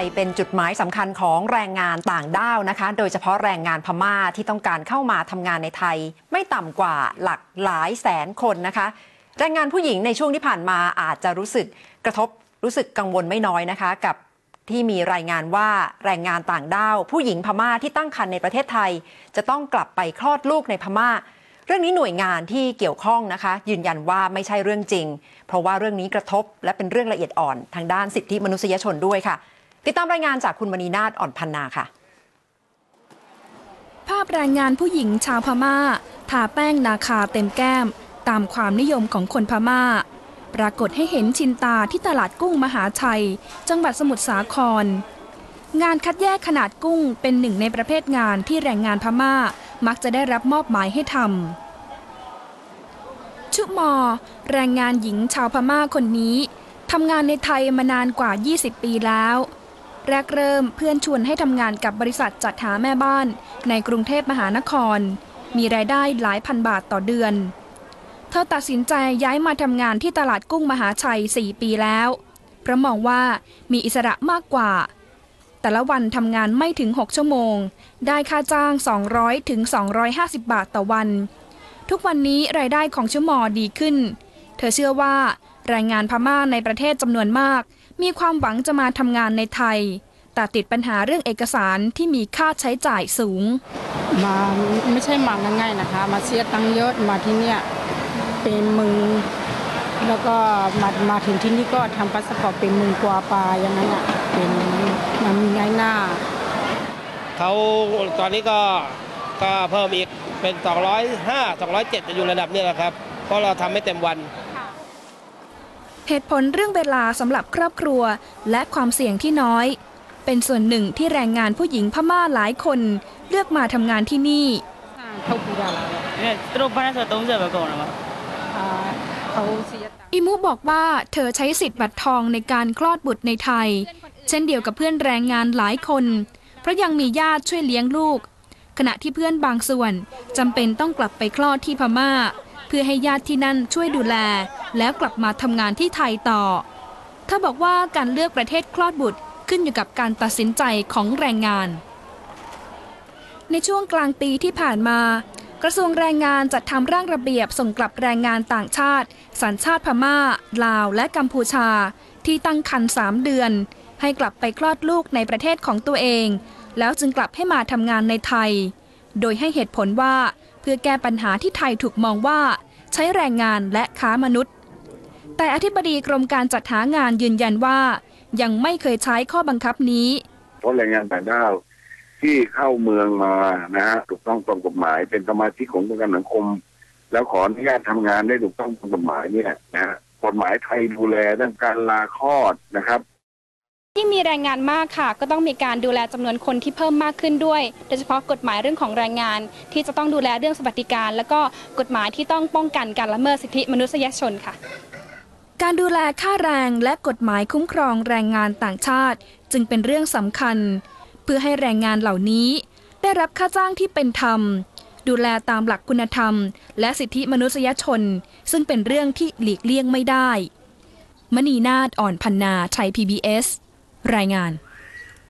ยเป็นจุดหมายสำคัญของแรงงานต่างด้าวนะคะ โดยเฉพาะแรงงานพม่าที่ต้องการเข้ามาทำงานในไทย ไม่ต่ำกว่าหลักหลายแสนคนนะคะ แรงงานผู้หญิงในช่วงที่ผ่านมาอาจจะรู้สึกกระทบรู้สึกกังวลไม่น้อยนะคะ กับที่มีรายงานว่าแรงงานต่างด้าว ผู้หญิงพม่าที่ตั้งครรภ์ในประเทศไทย จะต้องกลับไปคลอดลูกในพม่าเรื่องนี้หน่วยงานที่เกี่ยวข้องนะคะ ยืนยันว่าไม่ใช่เรื่องจริง เพราะว่าเรื่องนี้กระทบและเป็นเรื่องละเอียดอ่อนทางด้านสิทธิมนุษยชนด้วยค่ะ ติดตามรายงานจากคุณมณีนาฏอ่อนพันนาค่ะ ภาพแรงงานผู้หญิงชาวพม่าทาแป้งนาคาเต็มแก้ม ตามความนิยมของคนพม่า ปรากฏให้เห็นชินตาที่ตลาดกุ้งมหาชัย จังหวัดสมุทรสาคร งานคัดแยกขนาดกุ้งเป็นหนึ่งในประเภทงานที่แรงงานพม่า มักจะได้รับมอบหมายให้ทำชุมอ แรงงานหญิงชาวพม่าคนนี้ทำงานในไทยมานานกว่า 20 ปีแล้ว แรกเริ่มเพื่อนชวนให้ทำงานกับบริษัทจัดหาแม่บ้าน ในกรุงเทพมหานคร มีรายได้หลายพันบาทต่อเดือน เธอตัดสินใจย้ายมาทำงานที่ตลาดกุ้งมหาชัย 4 ปีแล้ว เพราะมองว่ามีอิสระมากกว่า แต่ละวันทำงานไม่ถึง 6 ชั่วโมง ได้ค่าจ้าง 200ถึง250 บาทต่อวัน ทุกวันนี้รายได้ของชั่วโมงดีขึ้น เธอเชื่อว่าแรงงานพม่าในประเทศจำนวนมาก มีความหวังจะมาทำงานในไทย แต่ติดปัญหาเรื่องเอกสารที่มีค่าใช้จ่ายสูง มาไม่ใช่มาง่ายๆนะคะ มาเสียตังค์เยอะมาที่เนี่ยเป็นมึงแล้วก็มามาถึงที่นี่ก็ทำพาสปอร์ตเป็นมึงกว่าปลาอย่างนั้นอะเป็นมันมีง่ายหน้าเขาตอนนี้ก็ก็เพิ่มอีกเป็น 205 207จะอยู่ระดับนี้แหละครับ เพราะเราทำไม่เต็มวัน เหตุผลเรื่องเวลาสำหรับครอบครัวและความเสี่ยงที่น้อย เป็นส่วนหนึ่งที่แรงงานผู้หญิงพม่าหลายคน เลือกมาทำงานที่นี่อิมุบอกว่าเธอใช้สิทธิ์บัตรทองในการคลอดบุตรในไทย เช่นเดียวกับเพื่อนแรงงานหลายคน เพราะยังมีญาติช่วยเลี้ยงลูก ขณะที่เพื่อนบางส่วนจำเป็นต้องกลับไปคลอดที่พม่า พื่อให้ญาติที่นั่นช่วยดูแล แล้วกลับมาทำงานที่ไทยต่อ เธอบอกว่าการเลือกประเทศคลอดบุตรขึ้นอยู่กับการตัดสินใจของแรงงาน ในช่วงกลางปีที่ผ่านมา กระทรวงแรงงานจัดทำร่างระเบียบส่งกลับแรงงานต่างชาติ สัญชาติพม่า ลาว และกัมพูชา ที่ตั้งครรภ์3เดือน ให้กลับไปคลอดลูกในประเทศของตัวเอง แล้วจึงกลับให้มาทำงานในไทย โดยให้เหตุผลว่า เพื่อแก้ปัญหาที่ไทยถูกมองว่า ใช้แรงงานและค้ามนุษย์ แต่อธิบดีกรมการจัดหางานยืนยันว่า ยังไม่เคยใช้ข้อบังคับนี้ เพราะแรงงานต่างด้าวที่เข้าเมืองมานะฮะถูกต้องตามกฎหมาย เป็นสมาชิกขององค์การสังคม แล้วขออนุญาตทำงานได้ถูกต้องตามกฎหมายเนี่ยนะฮะกฎหมายไทยดูแลเรื่องการลาคลอดนะครับ ยิ่งมีแรงงานมากค่ะ ก็ต้องมีการดูแลจำนวนคนที่เพิ่มมากขึ้นด้วย โดยเฉพาะกฎหมายเรื่องของแรงงาน ที่จะต้องดูแลเรื่องสวัสดิการ แล้วก็กฎหมายที่ต้องป้องกันการละเมิดสิทธิมนุษยชนค่ะ การดูแลค่าแรงและกฎหมายคุ้มครองแรงงานต่างชาติ จึงเป็นเรื่องสำคัญ เพื่อให้แรงงานเหล่านี้ ได้รับค่าจ้างที่เป็นธรรม ดูแลตามหลักคุณธรรม และสิทธิมนุษยชน ซึ่งเป็นเรื่องที่หลีกเลี่ยงไม่ได้ มณีนาฏอ่อนพันนาไทย PBS รายงาน